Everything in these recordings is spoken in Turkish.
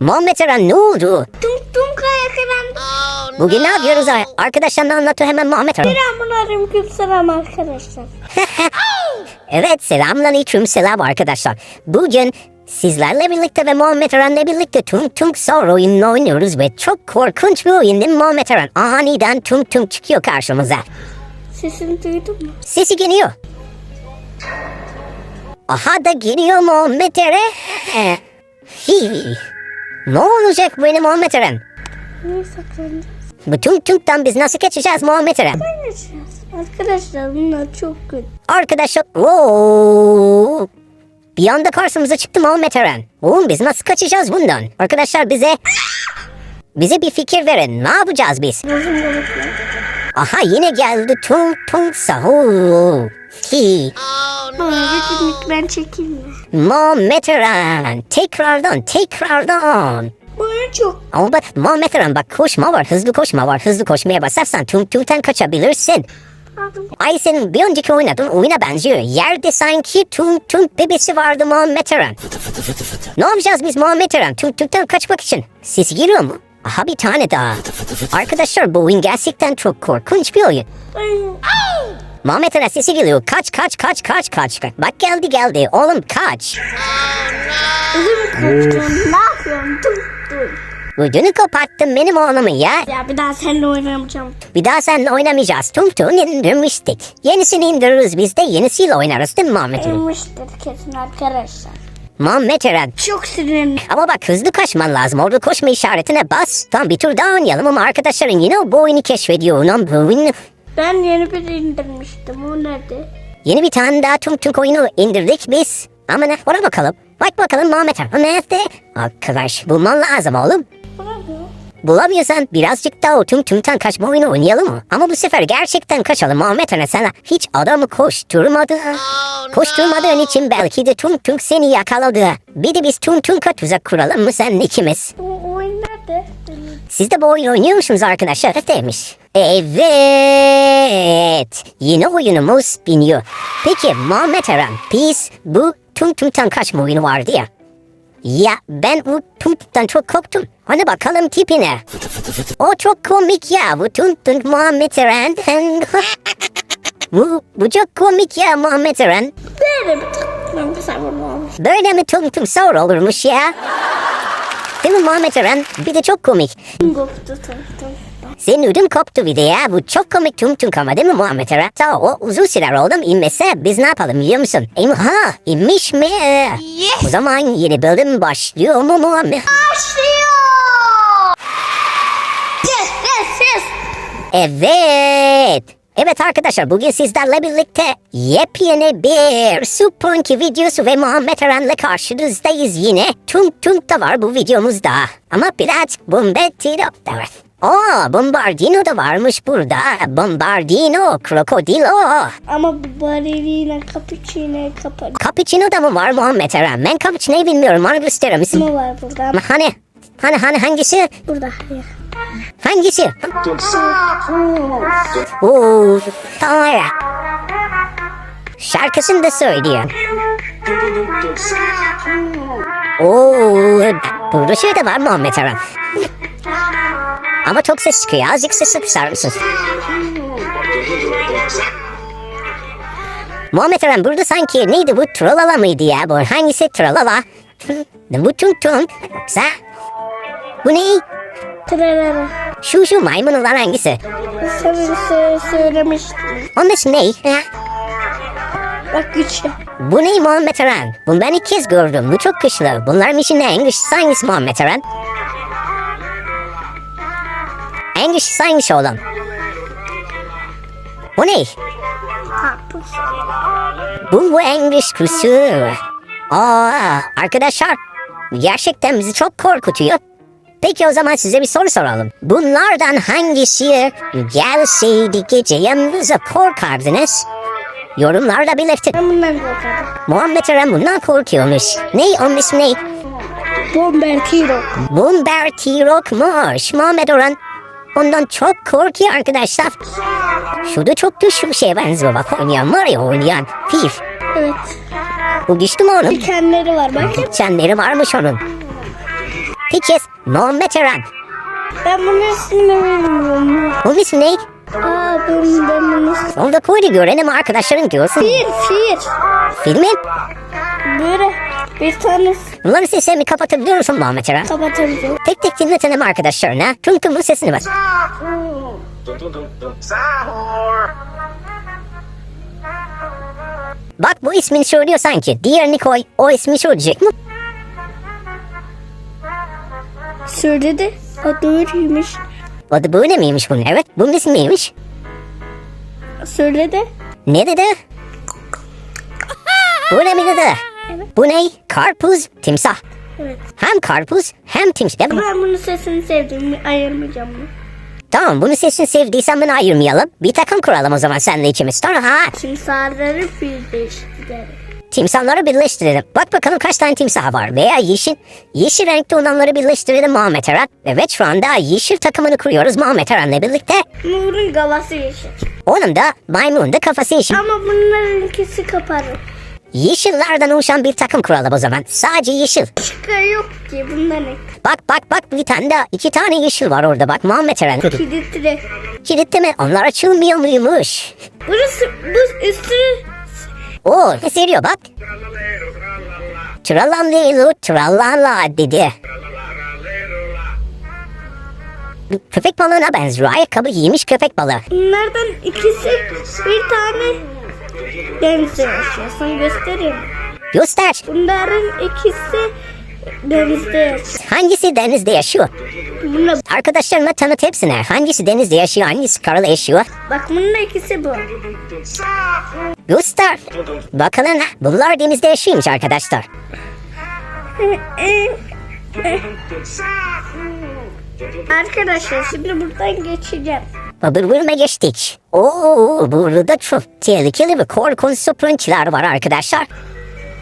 Muhammed Eren ne oldu? Tum tum kaya kıran. Bugün ne yapıyoruz ay- arkadaşlar ne anlatıyor hemen Muhammed Eren. Selamünaleyküm selam arkadaşlar. Evet selamünaleyküm selam arkadaşlar. Bugün sizlerle birlikte ve Muhammed Eren'le birlikte Tung Tung Saur oyununu oynuyoruz ve çok korkunç bir oyun değil mi Muhammed Eren? Aniden Tung Tung çıkıyor karşımıza. Sesini duydun mu? Sesi geliyor. Aha da geliyor Muhammed Eren. Hi. Ne olacak benim Muhammed Eren? Niye saklanacağız? Bu Tung Tung'dan biz nasıl kaçacağız Muhammed Eren? Arkadaşlar bunlar çok kötü. Arkadaşlar ooo. Bir anda karşımıza çıktı Muhammed Eren. Oğlum biz nasıl kaçacağız bundan? Arkadaşlar bize bize bir fikir verin. Ne yapacağız biz? Aha yine geldi tung tung sahu. Hi. Bana bir ben çekeyim mi? Muhammed Eren. Tekrardan tekrardan. Çok. Ama bak Muhammed Eren bak koşma var hızlı koşma var hızlı koşmaya basarsan tung tung'tan kaçabilirsin. Ay senin bir önceki oynadığın oyuna benziyor. Yerde sanki tung tung bebesi vardı Muhammed Eren. Ne yapacağız biz Muhammed Eren? Tung tung'tan kaçmak için. Sesi geliyor mu? Aha bir tane daha. Arkadaşlar bu oyun gerçekten çok korkunç bir oyun. Muhammed Eren sesi geliyor. Kaç kaç kaç kaç kaç. Bak geldi geldi. Oğlum kaç. Ödüm koptu. Ne yapıyorum? Tum tum. Ödünü koparttın benim oğlumu ya. Ya bir daha seninle oynamayacağım. Bir daha seninle oynamayacağız. Tung tung indirmiştik. Yenisini indiririz biz de yenisiyle oynarız değil mi Muhammed Eren? Elmiştir kesin arkadaşlar. Muhammed Eren. Çok sinirli. Ama bak hızlı kaçman lazım. Orada koşma işaretine bas. Tam bir tur daha oynayalım ama arkadaşların yine bu oyunu keşfediyor. Ulan bu oyunu... Ben yeni bir indirmiştim. O nerede? Yeni bir tane daha tung tung oyunu indirdik biz. Ama ne? Ona bakalım. Bak bakalım Muhammed. O nerede? Arkadaş bulman lazım oğlum. Ne? Bulamıyorsan birazcık daha o tung tung'tan kaçma oyunu oynayalım mı? Ama bu sefer gerçekten kaçalım Muhammed Eren sana. Hiç adamı koşturmadı. Koşturmadığın için belki de tung tung seni yakaladı. Bir de biz tung tung'a tuzak kuralım mı sen ikimiz? O oyun nerede? Siz de bu oyunu oynuyor musunuz arkadaşlar? Demiş. Evet. Yine oyunumuz biniyor. Peki Muhammed Eren, biz bu Tung Tung'tan kaçma oyunu vardı ya. Ya ben bu Tung Tung'tan çok korktum. Hani bakalım tipine. O çok komik ya bu Tung Tung Muhammed Eren. bu, bu çok komik ya Muhammed Eren. Böyle mi Tung Tung Saur olurmuş ya? Değil mi Muhammed Eren? Bir de çok komik. Koptu tum tum. Senin ödün koptu bir de ya. Bu çok komik tung tung ama değil mi Muhammed Eren? Ta o uzun sürer oğlum inmese biz ne yapalım biliyor musun? İm ha inmiş mi? O zaman yeni bölüm başlıyor mu Muhammed? Başlıyor. Yes yes yes. Evet. Evet arkadaşlar bugün sizlerle birlikte yepyeni bir Supunki videosu ve Muhammed Eren'le karşınızdayız yine. Tung Tung da var bu videomuzda. Ama birazcık Bombardino da var. Aa Bombardino da varmış burada. Bombardino, Krokodilo. Ama bu balerina cappuccino kapalı. Cappuccino da mı var Muhammed Eren? Ben cappuccino'yu bilmiyorum. Bana gösterir misin? Ne var burada? Hani? Hani hani hangisi? Burada. hayır. Hangisi? Oo, Tanrı. Şarkısını da söylüyor. Oo, burada şey de var Muhammed Eren. Ama çok ses çıkıyor. Azıcık sesi kısar mısın? Muhammed Eren burada sanki neydi bu? Tralala mıydı ya bu? Hangisi Tralala? bu tung tung. Yoksa bu ne? Tralala. Şu şu maymun olan hangisi? Sana sö- söylemiştim. Onun ismi ne? Ha? Bak güçlü. Bu ne Muhammed Eren? Bunu ben ilk kez gördüm. Bu çok güçlü. Bunların içinde en güçlüsü hangisi Muhammed Eren? Güçlüsü hangisi oğlum? Bu ne? Karpuz. Bu bu en güçlüsü. Aa, arkadaşlar gerçekten bizi çok korkutuyor. Peki o zaman size bir soru soralım. Bunlardan hangisi gelseydi gece yanınıza korkardınız? Yorumlarda belirtin. Ben bundan korkarım. Muhammed Eren bundan korkuyormuş. Ne onun ismi ne? Bomber Tiro. Bomber T-Rock'muş. Muhammed Eren ondan çok korkuyor arkadaşlar. Şurada çok güçlü bir şeye benziyor bak oynayan var ya oynayan. Fif. Evet. Bu güçlü mü onun? Dikenleri var bak. Dikenleri varmış onun. Teaches Muhammed Eren. Ben bunun ismini bilmiyorum. Bunun ismi ne? Aa ben, ben bunun ismini... Onu da koydu görelim arkadaşların diyorsun. Fir, fir. Filmin. Böyle bir tane Bunların seslerini kapatabiliyor musun Muhammed Eren? kapatabilirim. Tek tek dinletelim arkadaşlarına. Tüm tüm bu sesini bak. Dum dum dum dum. Sahur. Bak bu ismini söylüyor sanki. Diğerini koy. O ismi söyleyecek mi? Söyledi. O doğruymuş. Adı böyle miymiş bunun? Evet. Bunun ismi neymiş? Söyledi. Ne dedi? Ne mi dedi? Bu ne? Karpuz, timsah. Evet. Hem karpuz hem timsah. değil mi? Ben bunun sesini sevdim. Ayırmayacağım bunu. Tamam bunu sesini sevdiysen bunu ayırmayalım. Bir takım kuralım o zaman senle ikimiz. Sonra ha Timsahları fil değiştirelim. timsahları birleştirelim. Bak bakalım kaç tane timsah var. Veya yeşil. Yeşil renkte olanları birleştirelim Muhammed Eren. Evet şu anda yeşil takımını kuruyoruz Muhammed Eren'le birlikte. Nur'un galası yeşil. Onun da maymunun da kafası yeşil. Ama bunların ikisi kapalı. Yeşillerden oluşan bir takım kuralım o zaman. Sadece yeşil. Başka yok ki bunların. Bak bak bak bir tane daha. iki tane yeşil var orada bak Muhammed Eren. Kilitli. Kilitli mi? Onlar açılmıyor muymuş? Burası bu üstünü Oo ne seriyor bak. Trallalero trallala dedi. Köpek balığına benziyor. Ayakkabı giymiş köpek balığı. bunlardan ikisi bir tane benziyor. Sana göstereyim. Göster. Bunların ikisi denizde yaşıyor. Hangisi denizde yaşıyor? Bununla, Arkadaşlarıma tanıt hepsine. Hangisi denizde yaşıyor, hangisi karada yaşıyor? bak bunun ikisi bu. Göster. Bakalım bunlar denizde yaşıyormuş arkadaşlar. Arkadaşlar şimdi buradan geçeceğim. Bölüme geçtik. Oo burada çok tehlikeli ve korkunç süprünçler var arkadaşlar.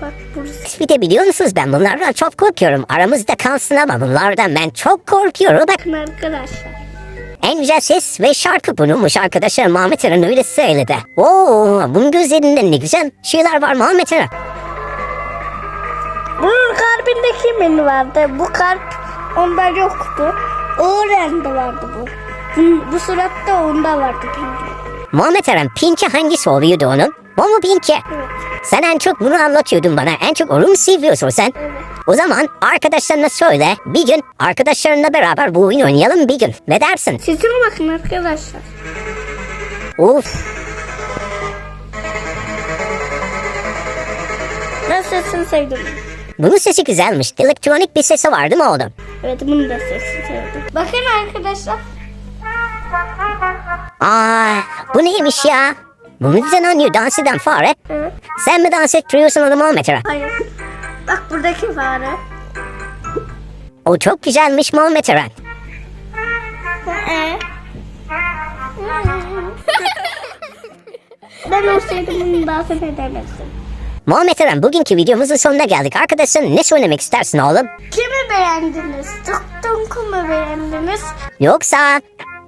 Bak burası. Bir de biliyor musunuz ben bunlardan çok korkuyorum. Aramızda kalsın ama bunlardan ben çok korkuyorum. Bak Bakın arkadaşlar. en güzel ses ve şarkı bununmuş arkadaşlar. Muhammed Eren öyle söyledi. Oo bunun gözlerinde ne güzel şeyler var Muhammed Eren. Bunun kalbinde kimin vardı? Bu kalp onda yoktu. Renkte vardı bu. Bu, suratta onda vardı. Muhammed Eren pinki hangisi oluyordu onun? Bu mu pinki? Evet. Sen en çok bunu anlatıyordun bana. En çok onu mu seviyorsun sen? Evet. O zaman arkadaşlarına söyle. Bir gün arkadaşlarınla beraber bu oyunu oynayalım bir gün. Ne dersin? Sesime bakın arkadaşlar. Of. Sesini sevdim. Bunun sesi güzelmiş. Elektronik bir sesi var değil mi oğlum? Evet bunu da sesini sevdim. Bakın arkadaşlar. Aa, bu neymiş ya? Bunu düzenliyor dans eden fare. Evet. Sen mi dans ettiriyorsun Muhammed Eren? Hayır. Bak buradaki fare. O çok güzelmiş Eren. Ee? ben olsaydım bunu dans edemezdim. Eren bugünkü videomuzun sonuna geldik. Arkadaşların ne söylemek istersin oğlum? Kimi beğendiniz? Tuk mu beğendiniz? Yoksa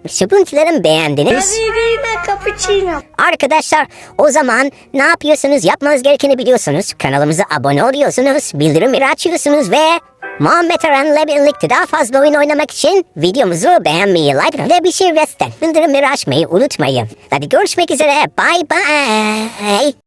Şıpıntilerin beğendiniz. Arkadaşlar o zaman ne yapıyorsunuz? Yapmanız gerekeni biliyorsunuz. Kanalımıza abone oluyorsunuz. Bildirimleri açıyorsunuz ve Muhammed Eren'le birlikte daha fazla oyun oynamak için videomuzu beğenmeyi, like ve bir şey resten bildirimleri açmayı unutmayın. Hadi görüşmek üzere. Bye bye.